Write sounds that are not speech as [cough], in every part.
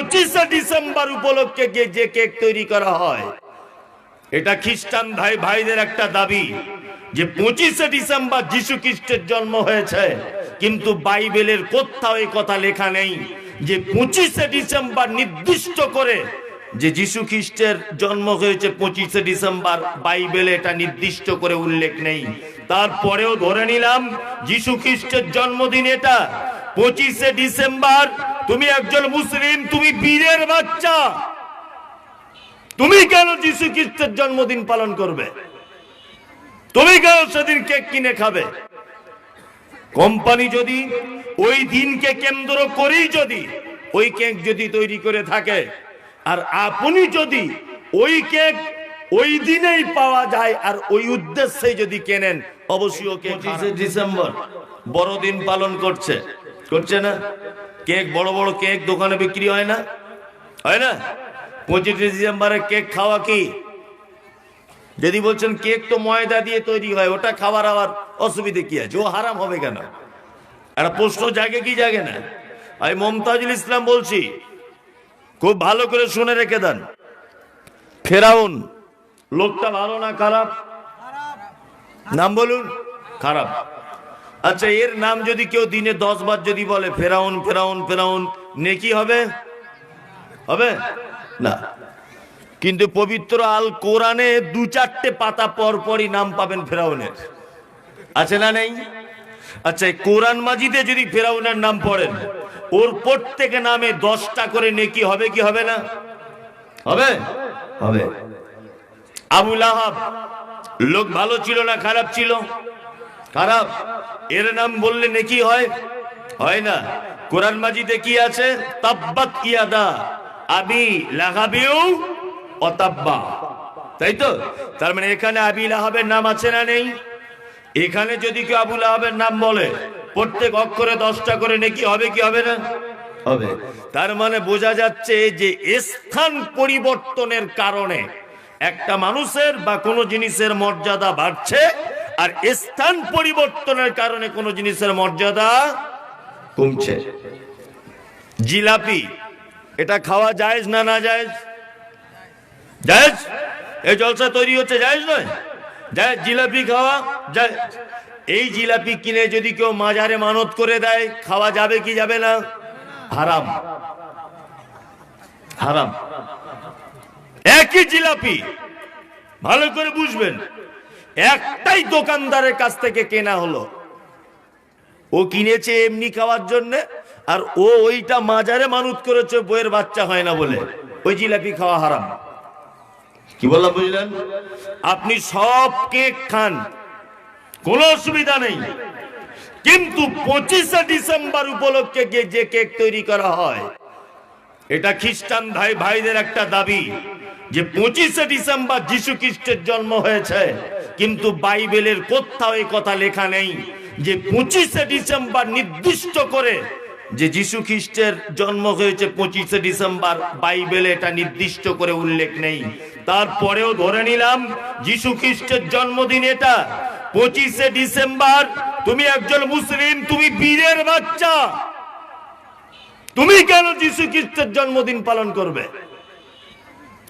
পঁচিশে ডিসেম্বর উপলক্ষে যে কেক তৈরি করা হয়, এটা খ্রিস্টান ভাই ভাইদের একটা দাবি যে পঁচিশে ডিসেম্বর যিশু খ্রিস্টের জন্ম হয়েছে, কিন্তু বাইবেলের কোথাও এই কথা লেখা নেই যে পঁচিশে ডিসেম্বর নির্দিষ্ট করে যে যিশু খ্রিস্টের জন্ম হয়েছে পঁচিশে ডিসেম্বর, বাইবেলে এটা নির্দিষ্ট করে উল্লেখ নেই। তারপরেও ধরে নিলাম, যিশু খ্রিস্টের জন্মদিন এটা, পঁচিশে ডিসেম্বর, তুমি একজন মুসলিম, তুমি বীরের বাচ্চা। তুমি কেন যিশু খ্রিস্টের জন্মদিন পালন করবে? তুমি কেন সেদিন কেক কিনে খাবে? কোম্পানি যদি ওই দিনকে কেন্দ্র করেই যদি ওই কেক যদি তৈরি করে থাকে, আর আপনি যদি ওই কেক ওই দিনেই পাওয়া যায়, আর ওই উদ্দেশ্যে যদি কেনেন অবশ্যই ওকে পঁচিশে ডিসেম্বর, বড়দিন পালন করছে। করছে না? কেক, বড় বড় কেক দোকানে বিক্রি হয় না? হয় না? পঁচিশে ডিসেম্বরে কেক খাওয়া কি? যদি বলছেন কেক তো ময়দা দিয়ে তৈরি হয়, ওটা খাবার আবার অসুবিধে কি আছে? ও হারাম হবে কেন? একটা প্রশ্ন জাগে কি জাগে না? আমি মমতাজুল ইসলাম বলছি, খুব ভালো করে শুনে রেখে দেন। ফেরাউন, লোকটা ভালো না খারাপ? নাম বলুন। খারাপ। আচ্ছা এর নাম যদি কেউ দিনে দশ বার যদি বলে, ফেরাউন ফেরাউন ফেরাউন, নেকি হবে? হবে? না। কিন্তু পবিত্র আল কোরআনে দু চারটে পাতা পর পরই নাম পাবেন ফেরাউনের। আছে না নেই? আচ্ছা কোরআন মাজিদে যদি ফেরাউনের নাম পড়েন, ওর প্রত্যেক নামে দশটা করে নেকি হবে কি হবে না? হবে? হবে। আবুল আহাব লোক ভালো ছিল না, খারাপ ছিল? খারাপ? এর নাম বললে নেকি হয়? হয় না। কোরআন মাজিদে কি আছে? তাব্বাত ইয়াদা। আবি লাগাবিউ অতাব্বা তাই তো? তার মানে এখানে আবি লাহাবের নাম আছে না নেই? এখানে যদি কেউ আবুল আহাবের নাম বলে, প্রত্যেক অক্ষরে দশটা করে নেকি হবে কি হবে না? হবে। তার মানে বোঝা যাচ্ছে যে স্থান পরিবর্তনের কারণে একটা মানুষের বা কোনো জিনিসের মর্যাদা বাড়ছে আর স্থান পরিবর্তনের কারণে কোনো জিনিসের মর্যাদা কমছে। জিলাপি, এটা খাওয়া যায় না না যায় জায়েজ? এই জলসা তৈরি হচ্ছে জায়েজ নয়? জায়েজ জিলাপি খাওয়া যায় এই জিলাপি কিনে যদি কেউ মাজারে মানত করে দেয়, খাওয়া যাবে কি যাবে না? হারাম। হারাম। একই জিলাপি। ভালো করে বুঝবেন। একটাই দোকানদারের কাছ থেকে কেনা হলো। ও কিনেছে এমনি খাওয়ার জন্য আর ও ওইটা মাজারে মানুত করেছে বইয়ের বাচ্চা হয় না বলে। ওই জিলাপি খাওয়া হারাম। কি বললাম বুঝলেন? আপনি সব কেক খান। কোনো অসুবিধা নেই। কিন্তু পঁচিশে ডিসেম্বর উপলক্ষে গিয়ে যে কেক তৈরি করা হয় এটা খ্রিস্টান ভাই ভাইদের একটা দাবি। যে পঁচিশে ডিসেম্বর যিশু খ্রিস্টের জন্ম হয়েছে, কিন্তু বাইবেলের কোথাও এই কথা লেখা নেই যে পঁচিশে ডিসেম্বর নির্দিষ্ট করে যে যিশু খ্রিস্টের জন্ম হয়েছে পঁচিশে ডিসেম্বর, বাইবেলে এটা নির্দিষ্ট করে উল্লেখ নেই। তারপরেও ধরে নিলাম যিশু খ্রিস্টের জন্মদিন এটা, পঁচিশে ডিসেম্বর, তুমি একজন মুসলিম, তুমি বীরের বাচ্চা। তুমি কেন যিশু খ্রিস্টের জন্মদিন পালন করবে?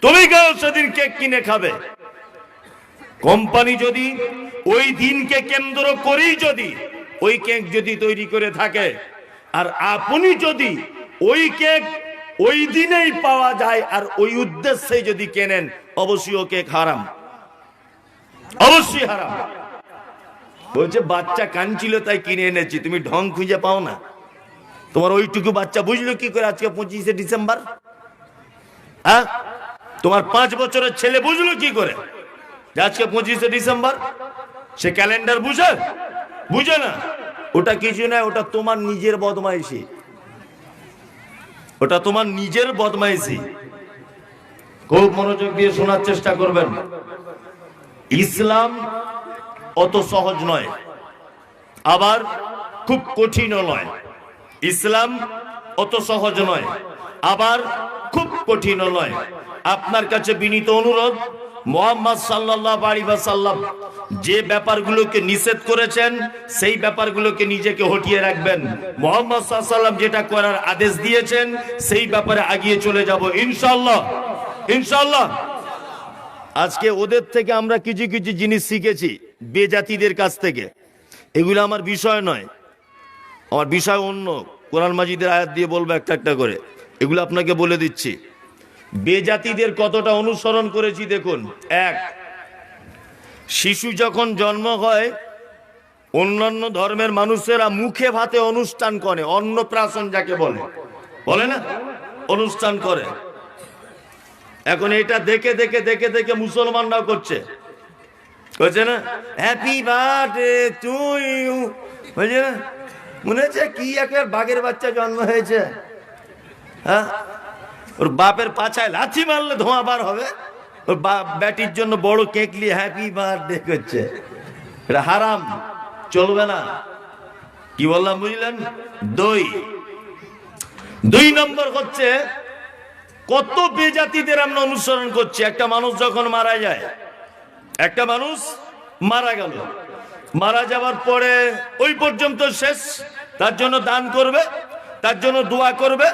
তুমি কেন সেদিন কেক কিনে খাবে? কোম্পানি যদি ওই দিনকে কেন্দ্র করেই যদি ওই কেক যদি তৈরি করে থাকে, আর আপনি যদি ওই কেক ওই দিনেই পাওয়া যায় আর ওই উদ্দেশ্যে যদি কেনেন, অবশ্যই ও কেক হারাম। অবশ্যই হারাম। বলছে, বাচ্চা কানছিল তাই কিনে এনেছি। তুমি ঢং খুঁজে পাও না। তোমার ওইটুকু বাচ্চা বুঝলো কি করে আজকে পঁচিশে ডিসেম্বর? হ্যাঁ? তোমার পাঁচ বছরের ছেলে বুঝলো কি করে? আজকে পঁচিশে ডিসেম্বর, সে ক্যালেন্ডার বুঝে? বুঝে না। ওটা কিছু না ওটা তোমার নিজের বদমাইশি। ওটা তোমার নিজের বদমাইশি। খুব মনোযোগ দিয়ে শোনার চেষ্টা করবেন। ইসলাম অত সহজ নয়, আবার খুব কঠিনও নয়। ইসলাম অত সহজ নয়, আবার খুব কঠিনও নয়। আপনার কাছে বিনীত অনুরোধ, মোহাম্মদ সাল্লাহ সাল্লাম যে ব্যাপারগুলোকে নিষেধ করেছেন, সেই ব্যাপারগুলোকে নিজেকে হটিয়ে রাখবেন। মোহাম্মদ সাল্লাম যেটা করার আদেশ দিয়েছেন, সেই ব্যাপারে আগিয়ে চলে যাব। ইনশাল্লাহ ইনশাল্লাহ আজকে ওদের থেকে আমরা কিছু কিছু জিনিস শিখেছি, বেজাতিদের কাছ থেকে। এগুলো আমার বিষয় নয়। আমার বিষয় অন্য। কোরআন মাজিদের আয়াত দিয়ে বলব একটা একটা করে। এগুলো আপনাকে বলে দিচ্ছি। বেজাতিদের কতটা অনুসরণ করেছি দেখুন। এক, শিশু যখন জন্ম হয়, অন্যান্য ধর্মের মানুষেরা মুখে ভাতে অনুষ্ঠান করে, অন্নপ্রাশন যাকে বলে। বলে না? অনুষ্ঠান করে। এখন এটা দেখে দেখে দেখে দেখে মুসলমানরাও করছে। করছে না? হ্যাপি বার্থডে টু ইউ বুঝছে না মনে হচ্ছে কি একটা বাঘের বাচ্চা জন্ম হয়েছে। হ্যাঁ? ওর বাপের পাছায় লাথি মারলে ধোঁয়া বার হবে। ওর বাপ ব্যাটির জন্য বড় কেক নিয়ে হ্যাপি বার্থডে করছে। এটা হারাম, চলবে না। কি বললাম বুঝলেন? দই। দুই নম্বর হচ্ছে, কত বেজাতিদের আমরা অনুসরণ করছি। একটা মানুষ যখন মারা যায়, একটা মানুষ মারা গেল। মারা যাওয়ার পরে ওই পর্যন্ত শেষ। তার জন্য দান করবে, তার জন্য দোয়া করবে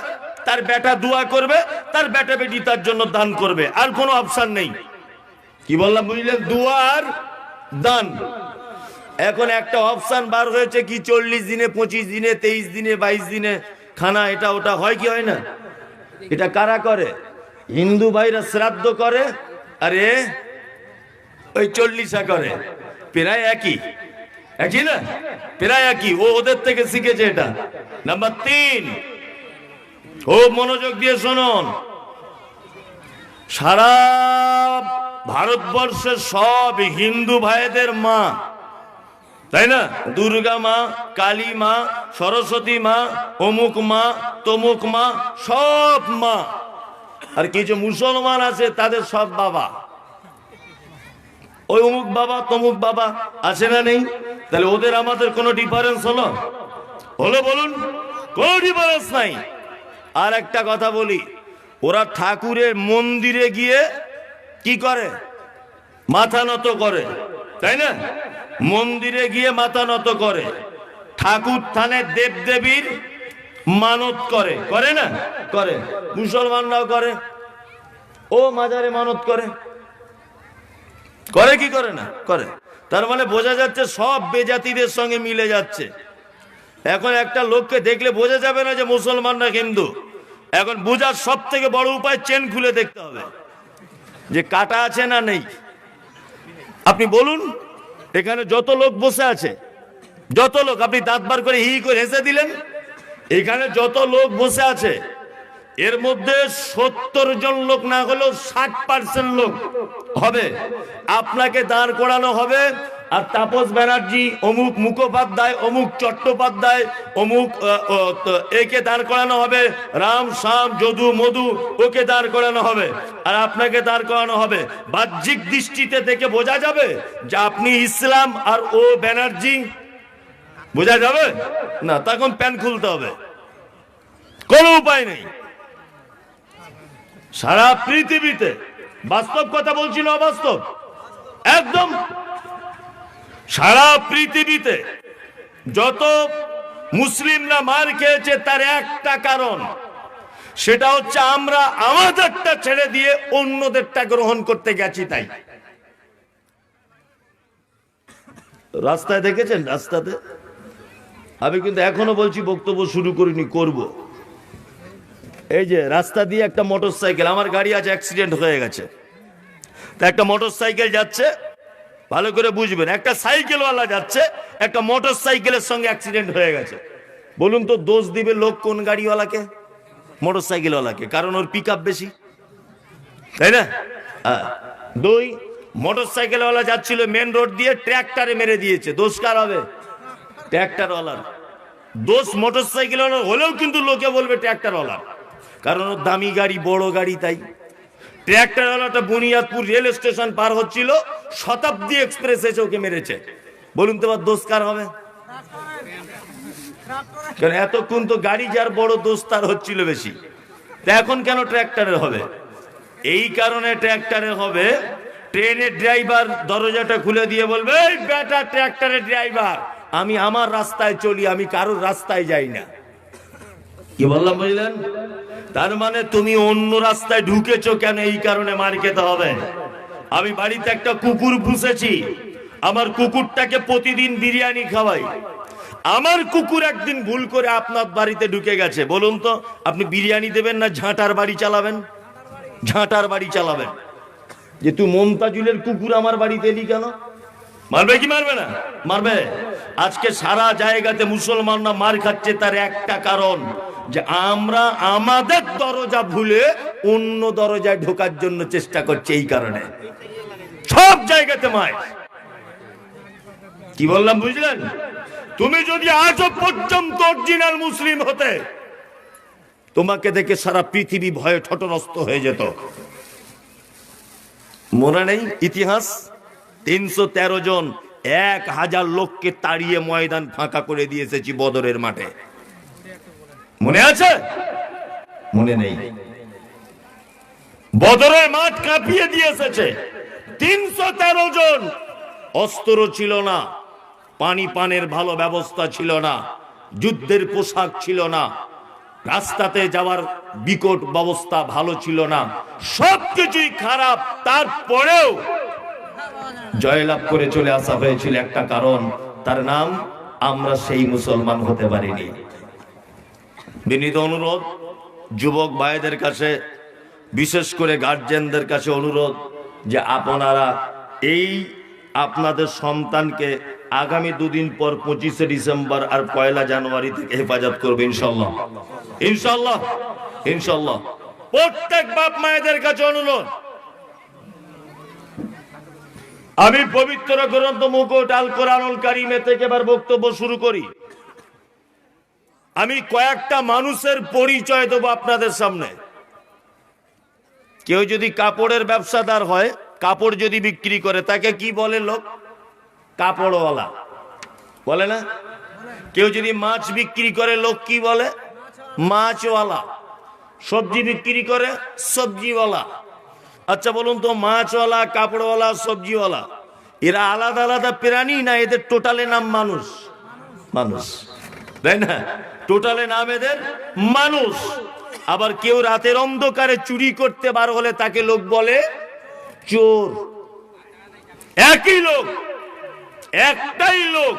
তার বেটা দোয়া করবে, তার বেটা বেটি তার জন্য দান করবে, আর কোনো অপশান নেই। কি বললাম বুঝলেন? দোয়া আর দান। এখন একটা অপশান বার হয়েছে কি, চল্লিশ দিনে, পঁচিশ দিনে, তেইশ দিনে, বাইশ দিনে, খানা এটা ওটা হয় কি হয় না? এটা কারা করে? হিন্দু ভাইরা শ্রাদ্ধ করে, আরে ওই চল্লিশা করে। প্রায় একই। একই না? প্রায় একই। ও ওদের থেকে শিখেছে এটা। নাম্বার তিন। ও মনোযোগ দিয়ে শুনুন। সারা ভারতবর্ষের সব হিন্দু ভাইদের মা, তাই না? দুর্গা মা, কালী মা, সরস্বতী মা, অমুক মা, তমুক মা, সব মা। আর কিছু মুসলমান আছে, তাদের সব বাবা। ওই অমুক বাবা, তমুক বাবা আছে না নেই? তাহলে ওদের আমাদের কোনো ডিফারেন্স হলো? হলো বলুন, কোনো ডিফারেন্স নাই। আর একটা কথা বলি, ওরা ঠাকুরের মন্দিরে গিয়ে কি করে? মাথা নত করে, তাই না? মন্দিরে গিয়ে মাথা নত করে, ঠাকুর থানে দেবদেবীর মানত করে করে না? করে। মুসলমানরাও করে, ও মাজারে মানত করে। করে কি করে না? করে। তার মানে বোঝা যাচ্ছে সব বেজাতিদের সঙ্গে মিলে যাচ্ছে। এখন একটা লোককে দেখলে বোঝা যাবে না যে মুসলমান না হিন্দু। এখন বোঝার সব থেকে বড় উপায় চেন খুলে দেখতে হবে যে কাটা আছে না নেই। আপনি বলুন, এখানে যত লোক বসে আছে, যত লোক, আপনি দাঁত বার করে হি করে হেসে দিলেন, এখানে যত লোক বসে আছে এর মধ্যে সত্তর জন লোক না হলেও ষাট পার্সেন্ট লোক হবে। আপনাকে দাঁড় করানো হবে। আর তাপস ব্যানার্জি, অমুক মুখোপাধ্যায়, অমুক চট্টোপাধ্যায়, অমুক একে দাঁড় করানো হবে। রাম, শ্যাম, যদু, মধু, ওকে দাঁড় করানো হবে। আর আপনাকে দাঁড় করানো হবে। বাহ্যিক দৃষ্টিতে দেখে বোঝা যাবে যে আপনি ইসলাম আর ও ব্যানার্জি। বোঝা যাবে? না, তখন প্যান খুলতে হবে। কোনো উপায় নেই। সারা পৃথিবীতে বাস্তব কথা বলছি না অবাস্তব। একদম সারা পৃথিবীতে যত মুসলিমরা মার খেয়েছে, তার একটা কারণ, সেটা হচ্ছে আমরা আমাদেরটা ছেড়ে দিয়ে অন্যদেরটা গ্রহণ করতে গেছি তাই। রাস্তায় দেখেছেন? রাস্তাতে? আমি কিন্তু এখনও বলছি বক্তব্য শুরু করিনি, করব। এই যে রাস্তা দিয়ে একটা মোটর সাইকেল আমার গাড়ি আছে অ্যাক্সিডেন্ট হয়ে গেছে। তা একটা মোটর সাইকেল যাচ্ছে, ভালো করে বুঝবেন, একটা সাইকেলওয়ালা যাচ্ছে, একটা মোটর সাইকেলের সঙ্গে অ্যাক্সিডেন্ট হয়ে গেছে। বলুন তো, দোষ দিবে লোক কোন গাড়িওয়ালাকে? মোটর সাইকেলওয়ালাকে কারণ ওর পিক বেশি। তাই না? হ্যাঁ। দুই মোটর সাইকেলওয়ালা যাচ্ছিল মেন রোড দিয়ে ট্র্যাক্টারে মেরে দিয়েছে। দোষ কার হবে? ট্র্যাক্টারওয়ালার দোষ মোটর সাইকেলওয়ালার হলেও কিন্তু লোকে বলবে ট্র্যাক্টারওয়ালার কারণ দামি গাড়ি, বড় গাড়ি, তাই। ট্র্যাক্টরওয়ালাটা বুনিয়াদপুর রেল স্টেশন পার হচ্ছিল, শতাব্দী এক্সপ্রেস এসে ওকে মেরেছে। বলুন তো এবার দোষ কার হবে? কারণ এতক্ষণ তো গাড়ি যার বড় দোষ, তার হচ্ছিল বেশি। তা এখন কেন ট্র্যাক্টরের হবে? এই কারণে ট্র্যাক্টরের হবে, ট্রেনের ড্রাইভার দরজাটা খুলে দিয়ে বলবে, এই বেটা ট্র্যাক্টরের ড্রাইভার, আমি আমার রাস্তায় চলি, আমি কারোর রাস্তায় যাই না। কি বললাম বুঝলেন? তার মানে তুমি অন্য রাস্তায় ঢুকেছো কেন? এই কারণে মার খেতে হবে। আমি বাড়িতে একটা কুকুর পুষেছি। আমার কুকুরটাকে প্রতিদিন বিরিয়ানি খাওয়াই। আমার কুকুর একদিন ভুল করে আপনার বাড়িতে ঢুকে গেছে। বলুন তো, আপনি বিরিয়ানি দেবেন না ঝাঁটার বাড়ি চালাবেন? ঝাঁটার বাড়ি চালাবেন। যে তুই মমতাজুলের কুকুর আমার বাড়িতে এলি কেন? মারবে কি মারবে না? মারবে। আজকে সারা জায়গাতে মুসলমানরা মার খাচ্ছে তার একটা কারণ, যে আমরা আমাদের দরজা ভুলে অন্য দরজায় ঢোকার জন্য চেষ্টা করছে এই কারণে। সব জায়গাতে মায় কি বললাম, বুঝলেন? তুমি যদি আজও পর্যন্ত অরিজিনাল মুসলিম হতে, তোমাকে দেখে সারা পৃথিবী ভয়ে ঠটনস্ত হয়ে যেত। মনে নেই ইতিহাস? তিনশো তেরো জন এক হাজার লোককে তাড়িয়ে ময়দান ফাঁকা করে দিয়ে এসেছি বদরের মাঠে। মনে আছে? মনে নেই। বদরের মাঠ কাঁপিয়ে দিয়ে এসেছে। তিনশো তেরো জন। অস্ত্র ছিল না। পানি পানের ভালো ব্যবস্থা ছিল না। যুদ্ধের পোশাক ছিল না। রাস্তাতে যাওয়ার বিকট ব্যবস্থা ভালো ছিল না। সবকিছুই খারাপ। তারপরেও জয়লাভ করে চলে আসা হয়েছিল একটা কারণ, তার নাম আমরা সেই মুসলমান হতে পারিনি। বিনীত অনুরোধ, যুবক ভাইদের কাছে, বিশেষ করে গার্জেনদের কাছে অনুরোধ যে আপনারা এই আপনাদের সন্তানকে আগামী দুদিন পর পঁচিশে ডিসেম্বর আর পয়লা জানুয়ারি থেকে হেফাজত করবে, ইনশাল্লাহ। ইনশাল্লাহ। ইনশাল্লাহ। প্রত্যেক বাপ মায়েদের কাছে অনুরোধ আমি পবিত্র গ্রন্থ মুকুট আল কোরআনুল কারিমে থেকে এবার বক্তব্য শুরু করি। আমি কয়েকটা মানুষের পরিচয় দেবো আপনাদের সামনে। কেউ যদি কাপড়ের ব্যবসাদার হয়, কাপড় যদি বিক্রি করে, তাকে কি বলে লোক? কাপড়ওয়ালা। বলে না? কেউ যদি মাছ বিক্রি করে, লোক কি বলে? মাছওয়ালা। সবজি বিক্রি করে, সবজিওয়ালা। আচ্ছা বলুন তো, মাছওয়ালা, কাপড়ওয়ালা, সবজিওয়ালা, এরা আলাদা আলাদা প্রাণী না এদের টোটালে নাম মানুষ? মানুষ। তাই না? টোটালে নাম এদের মানুষ। আবার কেউ রাতের অন্ধকারে চুরি করতে বার হলে তাকে লোক বলে চোর। একই লোক, একটাই লোক,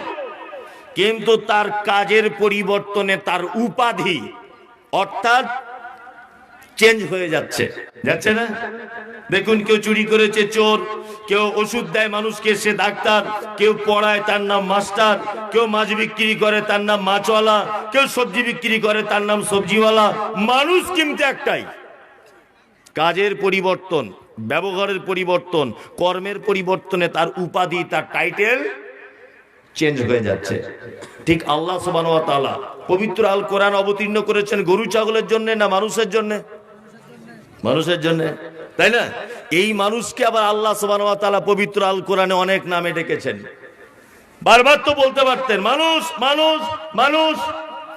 কিন্তু তার কাজের পরিবর্তনে তার উপাধি, অর্থাৎ চেঞ্জ হয়ে যাচ্ছে। যাচ্ছে না? দেখুন, কেউ চুরি করেছে চোর, কেউ ওষুধ দেয় মানুষকে, সে ডাক্তার, কেউ পড়ায় তার নাম মাস্টার, কেউ মাছ বিক্রি করে তার নাম মাছওয়ালা, কেউ সবজি বিক্রি করে তার নাম সবজিওয়ালা, মানুষ কিন্তু একটাই। কাজের পরিবর্তন, ব্যবহারের পরিবর্তন, কর্মের পরিবর্তনে তার উপাধি, তার টাইটেল চেঞ্জ হয়ে যাচ্ছে। ঠিক আল্লাহ সুবান পবিত্র আল কোরআন অবতীর্ণ করেছেন গরু, ছাগলের জন্য না মানুষের জন্য? মানুষের জন্য। তাই না? এই মানুষকে আবার আল্লাহ সুবান পবিত্র আল কোরআনে অনেক নামে ডেকেছেন। বারবার তো বলতে পারতেন, মানুষ মানুষ মানুষ।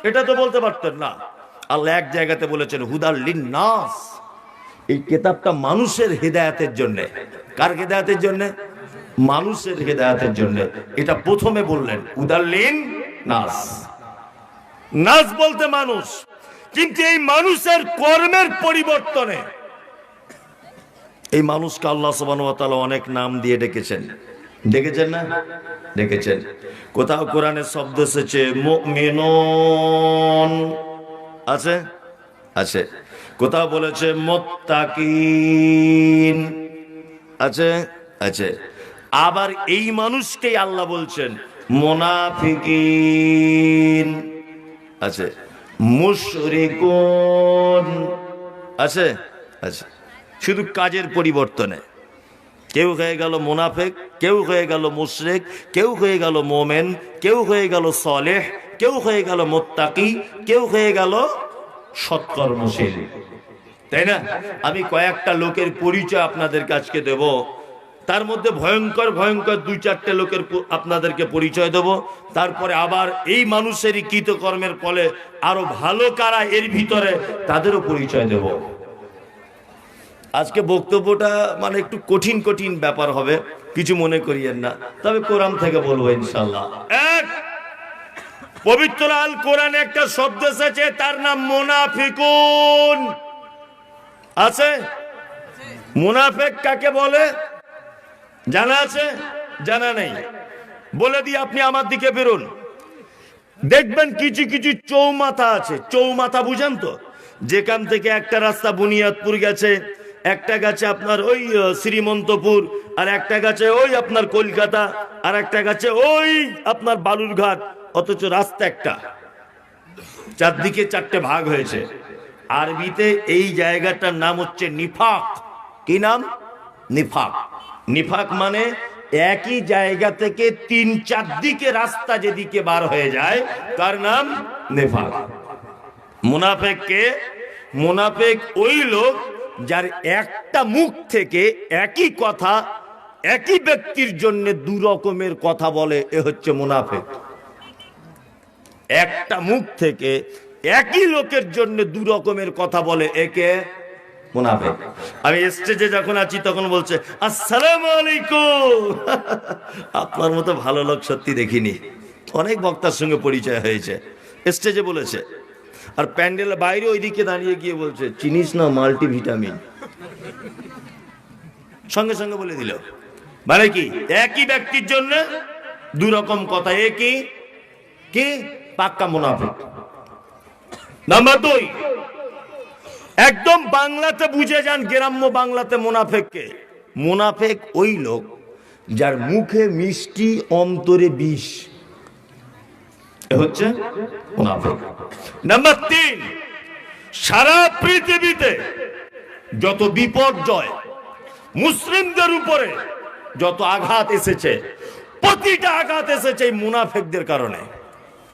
এটা তো বলতে পারতেন না। আল্লাহ এক জায়গাতে বলেছেন হুদার লিন নাস এই কেতাবটা মানুষের হেদায়াতের জন্য। কার হেদায়াতের জন্য? মানুষের হেদায়াতের জন্য। এটা প্রথমে বললেন উদারলিন নাস নাস বলতে মানুষ। কিন্তু এই মানুষের কর্মের পরিবর্তনে এই মানুষকে আল্লাহ সুবহানাহু অনেক নাম দিয়ে ডেকেছেন। ডেকেছেন না? ডেকেছেন। কোথাও কোরআনের শব্দ এসেছে আছে? আছে। কোথাও বলেছে আছে? আছে। আবার এই মানুষকেই আল্লাহ বলছেন, মোনাফিকিন। আছে। মুশরিকুন। আছে? আছে। শুধু কাজের পরিবর্তনে। কেউ হয়ে গেল মোনাফেক, কেউ হয়ে গেল মুশরেক, কেউ হয়ে গেল মোমেন, কেউ হয়ে গেল সলেহ, কেউ হয়ে গেল মোত্তাকি, কেউ হয়ে গেল সৎকর্মশীল। তাই না? আমি কয়েকটা লোকের পরিচয় আপনাদের কাছকে দেব। তার মধ্যে ভয়ঙ্কর ভয়ঙ্কর দুই চারটে লোকের আপনাদেরকে পরিচয় দেব। তারপরে আবার এই মানুষেরই কৃতকর্মের ফলে আরও ভালো কারা এর ভিতরে তাদেরও পরিচয় দেব। আজকে বক্তব্যটা মানে একটু কঠিন কঠিন ব্যাপার হবে, কিছু মনে করিয়েন না। তবে কোরআন থেকে বলব ইনশাল্লাহ এক পবিত্র আল কোরআনে একটা শব্দ এসেছে, তার নাম মোনাফিকুন। আছে? মুনাফেক কাকে বলে? জানা আছে? জানা নেই। বলে দিয়ে আপনি আমার দিকে বেরোন। দেখবেন কিছু কিছু চৌমাথা আছে। চৌমাথা বুঝেন তো? যেখান থেকে একটা রাস্তা বুনিয়াদপুর গেছে, একটা গেছে আপনার ওই শ্রীমন্তপুর, আর একটা গেছে ওই আপনার কলকাতা, আর একটা গেছে ওই আপনার বালুরঘাট, অথচ রাস্তা একটা। চারদিকে চারটে ভাগ হয়েছে। আরবিতে এই জায়গাটার নাম হচ্ছে নিফাক। কি নাম? নিফাক। নিফাক মানে একই জায়গা থেকে তিন চার দিকে রাস্তা যেদিকে বার হয়ে যায়, তার নাম নেফাক। মুনাফেককে মুনাফেক ওই লোক যার একটা মুখ থেকে একই কথা, একই ব্যক্তির জন্য দু রকমের কথা বলে, এ হচ্ছে মুনাফেক। একটা মুখ থেকে একই লোকের জন্য দু রকমের কথা বলে একে মুনাফেক। আমি স্টেজে যখন আছি, তখন বলছে, আসসালামু [laughs] আপনার মতো ভালো লোক সত্যি দেখিনি। অনেক বক্তার সঙ্গে পরিচয় হয়েছে। স্টেজে বলেছে, আর প্যান্ডেলের বাইরে ওইদিকে দাঁড়িয়ে গিয়ে বলছে, চিনিস না মাল্টিভিটামিন? সঙ্গে সঙ্গে বলে দিল মানে কি, একই ব্যক্তির জন্য দু রকম কথা একই কি? পাক্কা মুনাফিক। নাম্বার দুই একদম বাংলাতে বুঝে যান গ্রাম্য বাংলাতে মুনাফেককে। মোনাফেক ওই লোক যার মুখে মিষ্টি অন্তরে বিষ। হচ্ছে মুনাফেক। নাম্বার তিন, সারা পৃথিবীতে যত বিপর্যয় মুসলিমদের উপরে যত আঘাত এসেছে, প্রতিটা আঘাত এসেছে এই মুনাফেকদের কারণে।